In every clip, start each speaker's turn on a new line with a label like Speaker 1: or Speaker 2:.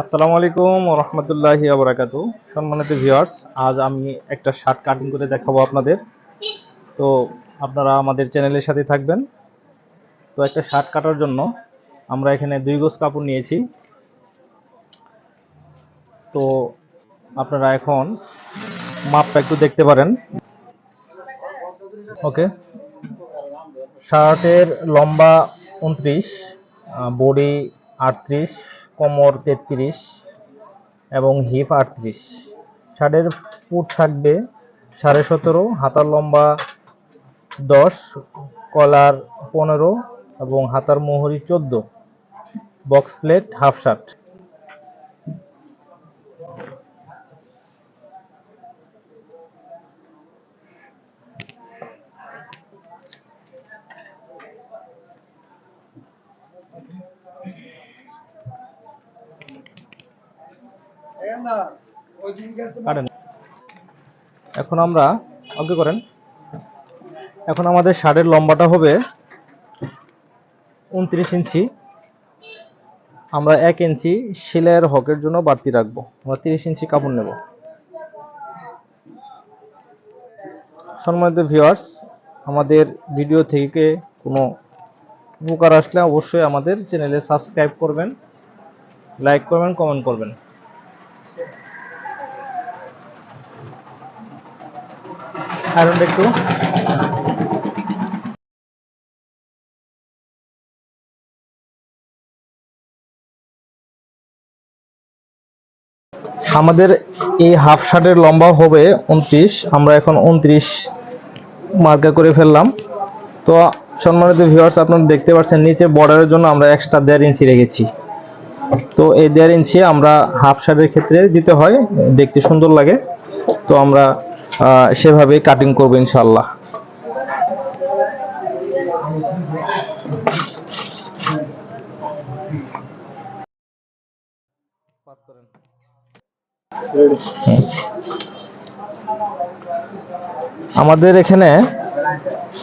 Speaker 1: আসসালামু আলাইকুম রহমতুল্লাহি আবরাকাতু সম্মানিত ভিউয়ার্স, আজ আমি একটা শার্ট কাটিং করে দেখাবো আপনাদের। তো আপনারা আমাদের চ্যানেলের সাথে থাকবেন। তো একটা শার্ট কাটার জন্য আমরা এখানে দুই গজ কাপড় নিয়েছি। তো আপনারা এখন মাপটা একটু দেখতে পারেন। ওকে। শার্টের লম্বা উনত্রিশ বডি আটত্রিশ কোমর তেত্রিশ এবং হিপ আটত্রিশ। শার্টের ফুট থাকবে সাড়ে সতেরো, হাতার লম্বা দশ, কলার পনেরো এবং হাতার মোহরি চোদ্দ। Box plate half shirt. কাটেন এখন আমরা ওকে করেন। এখন আমাদের শার্টের লম্বাটা হবে উনত্রিশ ইঞ্চি। আমরা এক ইঞ্চি সেলাইয়ের হকের জন্য বাড়তি রাখব। আমরা তিরিশ ইঞ্চি কাপড় নেব। সম্মানিত ভিউয়ার্স আমাদের ভিডিও থেকে কোনো উপকার আসলে অবশ্যই আমাদের চ্যানেলে সাবস্ক্রাইব করবেন লাইক করবেন কমেন্ট করবেন। আয়রনটা একটু আমাদের এই হাফ শার্টের লম্বা হবে উনত্রিশ, আমরা এখন উনত্রিশ মার্কা করে ফেললাম। তো সম্মানিত ভিউয়ার্স আপনারা দেখতে পাচ্ছেন নিচে বর্ডারের জন্য আমরা এক্সট্রা দেড় ইঞ্চি রেখেছি। তো এই দেড় ইঞ্চি আমরা হাফ শার্টের ক্ষেত্রে দিতে হয়, দেখতে সুন্দর লাগে। তো আমরা সেভাবে কাটিং করব ইনশাল্লাহ আমাদের এখানে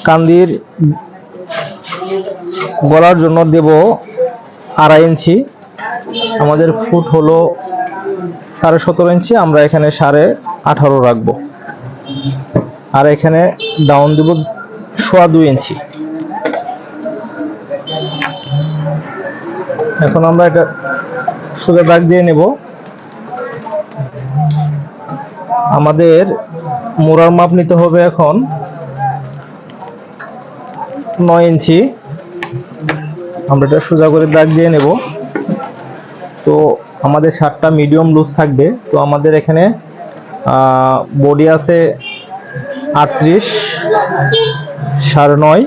Speaker 1: কান্দির গলার জন্য দেব আড়াই ইঞ্চি। আমাদের ফুট হলো সাড়ে সতেরো ইঞ্চি, আমরা এখানে সাড়ে আঠারো রাখব। আর এখানে ডাউন দেব সোয়া দুই ইঞ্চি। এখন আমরা এটা সোজা দাগ দিয়ে নেব। আমাদের মোড়ার মাপ নিতে হবে এখন নয় ইঞ্চি। আমরা এটা সোজা করে দাগ দিয়ে নেব। তো আমাদের শার্টটা মিডিয়াম লুজ থাকবে। তো আমাদের এখানে বডি আছে আটত্রিশ, সাড়ে নয়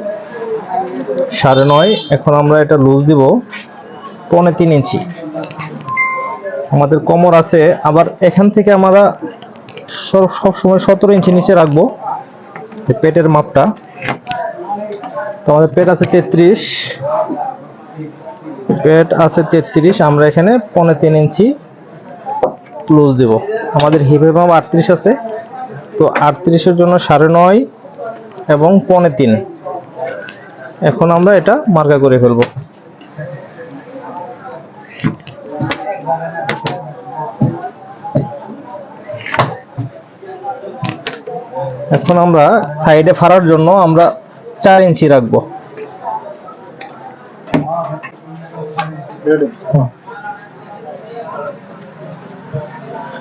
Speaker 1: সাড়ে নয়। এখন আমরা এটা লুজ দিব পৌনে তিন ইঞ্চি। আমাদের কোমর আছে, আবার এখান থেকে আমরা সব- সবসময় সতেরো ইঞ্চি নিচে রাখব পেটের মাপটা। তো আমাদের পেট আছে তেত্রিশ, পেট আছে তেত্রিশ, আমরা এখানে পৌনে তিন ইঞ্চি। লুজ দেব। আমাদের হিপের মাপ আটত্রিশ আছে। তো আটত্রিশের জন্য সাড়ে নয় এবং পৌনে তিন। এখন আমরা এটা মার্কা করে ফেলব। এখন আমরা সাইডে ফাড়ার জন্য আমরা চার ইঞ্চি রাখব।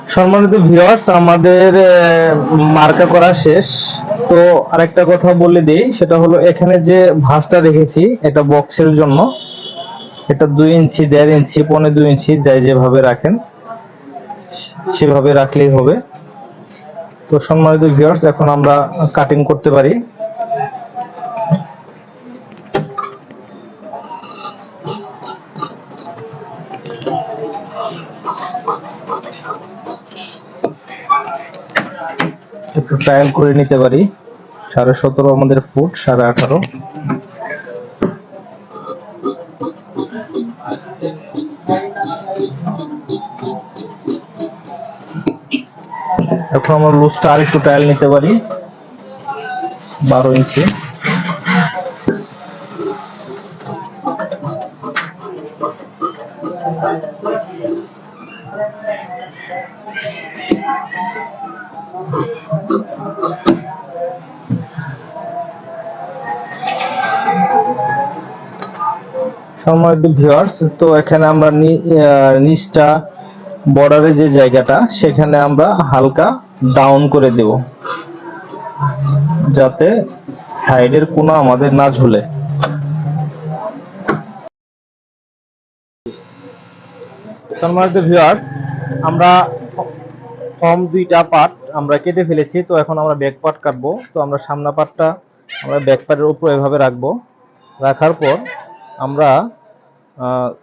Speaker 1: সম্মানিত ভিউয়ার্স আমাদের মার্কা করা শেষ। তো আরেকটা কথা বলে দিই, সেটা হলো এখানে যে ভাঁজটা রেখেছি, এটা বক্সের জন্য। এটা দুই ইঞ্চি, দেড় ইঞ্চি, পৌনে দুই ইঞ্চি, যাই যেভাবে রাখেন, সেভাবে রাখলেই হবে। তো সম্মানিত ভিউয়ার্স এখন আমরা কাটিং করতে পারি। ট্রায়াল করে নিতে পারি। সাড়ে সতেরো আমাদের ফুট সাড়ে আঠারো। এখন আমরা লুজটা আর একটু ট্রায়াল নিতে পারি। বারো ইঞ্চি সম্মানিত ভিউয়ার্স তো এখানে আমরা নিচটা বর্ডারের যে জায়গাটা, সেখানে আমরা হালকা ডাউন করে দেব। যাতে সাইডের কোনো আমাদের না ঝুলে। সম্মানিত ভিউয়ার্স আমরা ফর্ম দুইটা পার্ট আমরা কেটে ফেলেছি, তো এখন আমরা ব্যাক পার্ট কাটবো। তো আমরা সামনা পার্টটা আমরা ব্যাক পার্টের উপর এভাবে রাখব। রাখার পর আমরা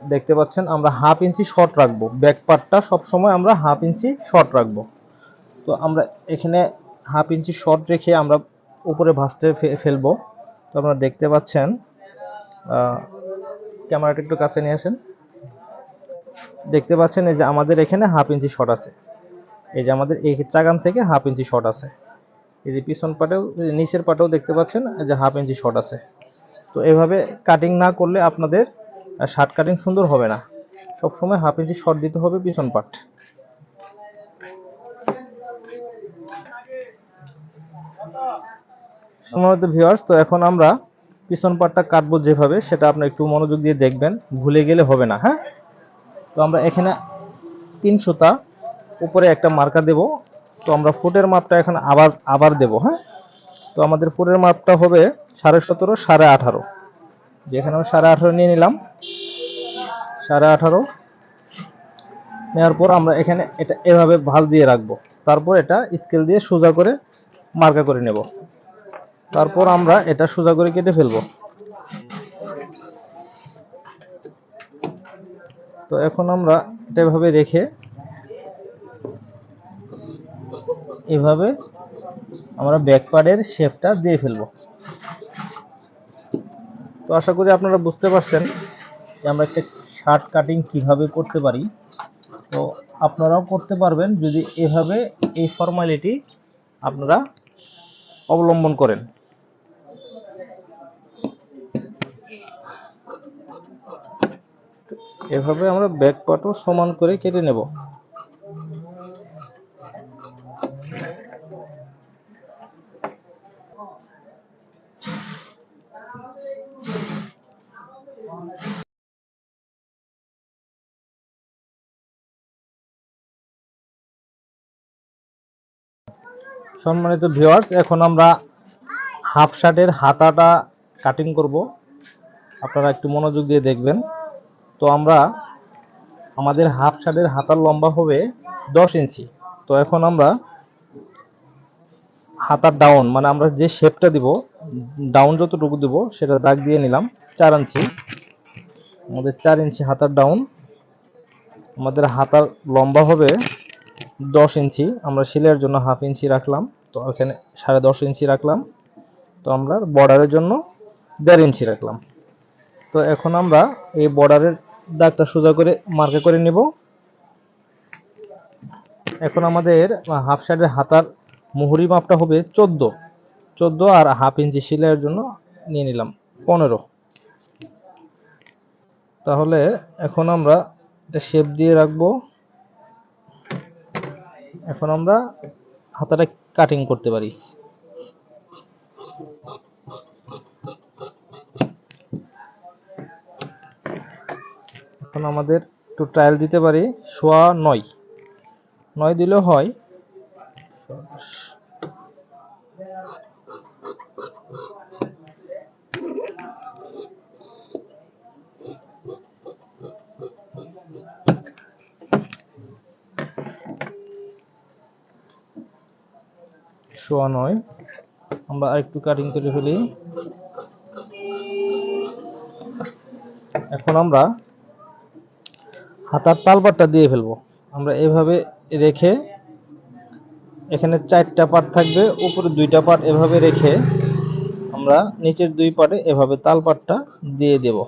Speaker 1: দেখতে পাচ্ছেন আমরা হাফ ইঞ্চি শর্ট রাখব। ব্যাক পার্টটা সবসময় আমরা হাফ ইঞ্চি শর্ট রাখব। তো আমরা এখানে হাফ ইঞ্চি শর্ট রেখে আমরা উপরে ভাঁজতে ফে- ফেলব। তো আপনারা দেখতে পাচ্ছেন ক্যামেরাটা একটু কাছে নিয়ে আসেন। দেখতে পাচ্ছেন এই যে আমাদের এখানে হাফ ইঞ্চি শর্ট আছে। এই যে আমাদের এই চাগান থেকে হাফ ইঞ্চি শর্ট আছে। এই যে পিছন পাটেও, নিচের পাটেও দেখতে পাচ্ছেন যে হাফ ইঞ্চি শর্ট আছে। তো এভাবে কাটিং না করলে আপনাদের শার্ট কাটিং সুন্দর হবে না। সব সময় হাফ ইঞ্চি শর্ট দিতে হবে পিছন পাট সম্মানিত ভিউয়ার্স তো এখন আমরা পিছন পাটটা কাটবো যেভাবে, সেটা আপনি একটু মনোযোগ দিয়ে দেখবেন। ভুলে গেলে হবে না হ্যাঁ? তো আমরা এখানে তিন সুতা, উপরে একটা মার্কা দেব। তো আমরা ফুটের মাপটা এখন আবার আবার দেব হ্যাঁ? তো আমাদের ফুটের মাপটা হবে সাড়ে সতেরো, সাড়ে আঠারো। যেখানে আমরা সাড়ে আঠারো নিয়ে নিলাম, সাড়ে আঠারো। নেওয়ার পর আমরা এখানে এটা এভাবে ভাঁজ দিয়ে রাখব। তারপর এটা স্কেল দিয়ে সোজা করে মার্কা করে নেব। তারপর আমরা এটা সোজা করে কেটে ফেলব। তো এখন আমরা এটা এভাবে রেখে এভাবে আমরা ব্যাক পার্টের শেপটা দিয়ে ফেলব। তো আশা করি আপনারা বুঝতে পারছেন যে আমরা একটা শার্ট কাটিং কীভাবে করতে পারি। তো আপনারাও করতে পারবেন যদি এভাবে এই ফর্মালিটি আপনারা অবলম্বন করেন। এভাবে আমরা ব্যাক পার্টও সমান করে কেটে নেব। সম্মানিত ভিউয়ার্স এখন আমরা হাফ শার্টের হাতাটা কাটিং করব। আপনারা একটু মনোযোগ দিয়ে দেখবেন। তো আমরা আমাদের হাফ শার্টের হাতার লম্বা হবে দশ ইঞ্চি। তো এখন আমরা হাতার ডাউন মানে আমরা যে শেপটা দিব ডাউন যতটুকু দিব, সেটা দাগ দিয়ে নিলাম চার ইঞ্চি। আমাদের চার ইঞ্চি হাতার ডাউন আমাদের হাতার লম্বা হবে দশ ইঞ্চি, আমরা সেলাইয়ের জন্য হাফ ইঞ্চি রাখলাম, তো এখানে সাড়ে দশ ইঞ্চি রাখলাম, তো আমরা বর্ডারের জন্য দেড় ইঞ্চি রাখলাম। তো এখন আমরা এই বর্ডারের দাগটা সোজা করে মার্কা করে নেব। এখন আমাদের হাফ সাইডের হাতার মুহুরি মাপটা হবে চোদ্দ। চোদ্দ আর হাফ ইঞ্চি সেলাইয়ের জন্য নিয়ে নিলাম পনেরো। তাহলে এখন আমরা এটা শেপ দিয়ে রাখব। এখন আমরা হাতাটা কাটিং করতে পারি। এখন আমাদের একটু ট্রায়াল দিতে পারি, সোয়া নয়। নয় দিলেও হয়। সোয়া নয়। আমরা আরেকটু কাটিং করে ফেলি। এখন আমরা হাতার তালপাটটা দিয়ে ফেলব। আমরা এভাবে রেখে এখানে চারটা পার্ট থাকবে, উপরে দুইটা পার্ট এভাবে রেখে আমরা নিচের দুই পাটে এভাবে তালপাটটা দিয়ে দেব।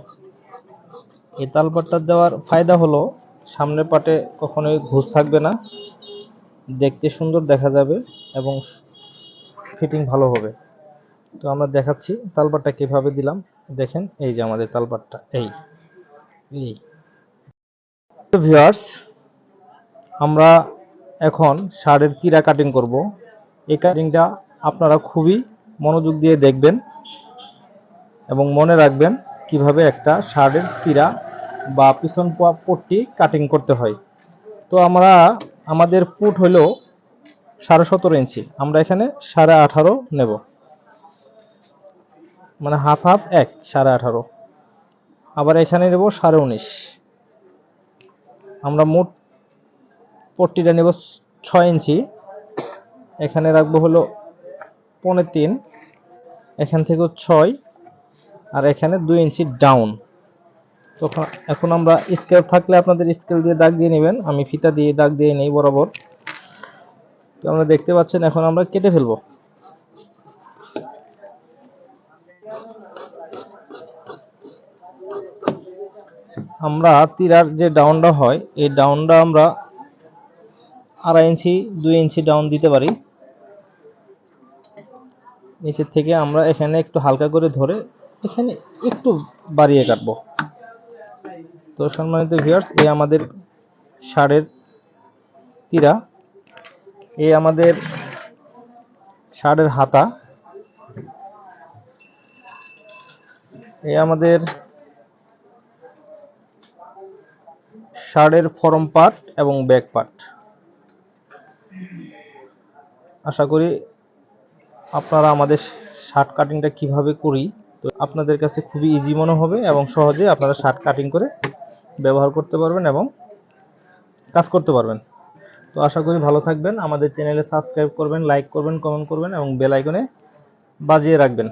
Speaker 1: এই তালপাটটা দেওয়ার ফায়দা হলো, সামনের পাটে কখনোই ঘুষ থাকবে না। দেখতে সুন্দর দেখা যাবে এবং ফিটিং ভালো হবে। তো আমরা দেখাচ্ছি তালপাটটা কীভাবে দিলাম। দেখেন, এই যে আমাদের তালপাটটা, এই এই। ভিউয়ার্স আমরা এখন শার্টের কিরা কাটিং করব। এই কাটিংটা আপনারা খুবই মনোযোগ দিয়ে দেখবেন এবং মনে রাখবেন কীভাবে একটা শার্টের কিরা বা পিছন পট্টি কাটিং করতে হয়। তো আমরা, আমাদের ফুট হলো সাড়ে সতেরো ইঞ্চি। আমরা এখানে সাড়ে আঠারো নেব। মানে হাফ হাফ এক, সাড়ে আঠারো। আবার এখানে নেব সাড়ে উনিশ। আমরা মোট পট্টিটা নেব ছয় ইঞ্চি। এখানে রাখব হলো পৌনে তিন, এখান থেকেও ছয়, আর এখানে দুই ইঞ্চি ডাউন তখন, এখন আমরা স্কেল থাকলে আপনাদের স্কেল দিয়ে দাগ দিয়ে নেবেন। আমি ফিতা দিয়ে দাগ দিয়ে নেই বরাবর। তো আমরা দেখতে পাচ্ছেন এখন আমরা কেটে ফেলব। আমরা তিরার যে ডাউনটা হয়, এই ডাউনটা আমরা আড়াই ইঞ্চি, দুই ইঞ্চি ডাউন দিতে পারি। নিচের থেকে আমরা এখানে একটু হালকা করে ধরে এখানে একটু বাড়িয়ে কাটবো। তো সম্মানিত ভিউয়ার্স এই আমাদের শাড়ের তিরা। এই আমাদের শাড়ের হাতা। এই আমাদের শার্টের ফরম পার্ট এবং ব্যাক পার্ট আশা করি আপনারা আমাদের শার্ট কাটিংটা কীভাবে করি, তো আপনাদের কাছে খুবই ইজি মনে হবে এবং সহজে আপনারা শার্ট কাটিং করে ব্যবহার করতে পারবেন এবং কাজ করতে পারবেন। তো আশা করি ভালো থাকবেন। আমাদের চ্যানেলে সাবস্ক্রাইব করবেন লাইক করবেন কমেন্ট করবেন এবং বেল আইকনে বাজিয়ে রাখবেন।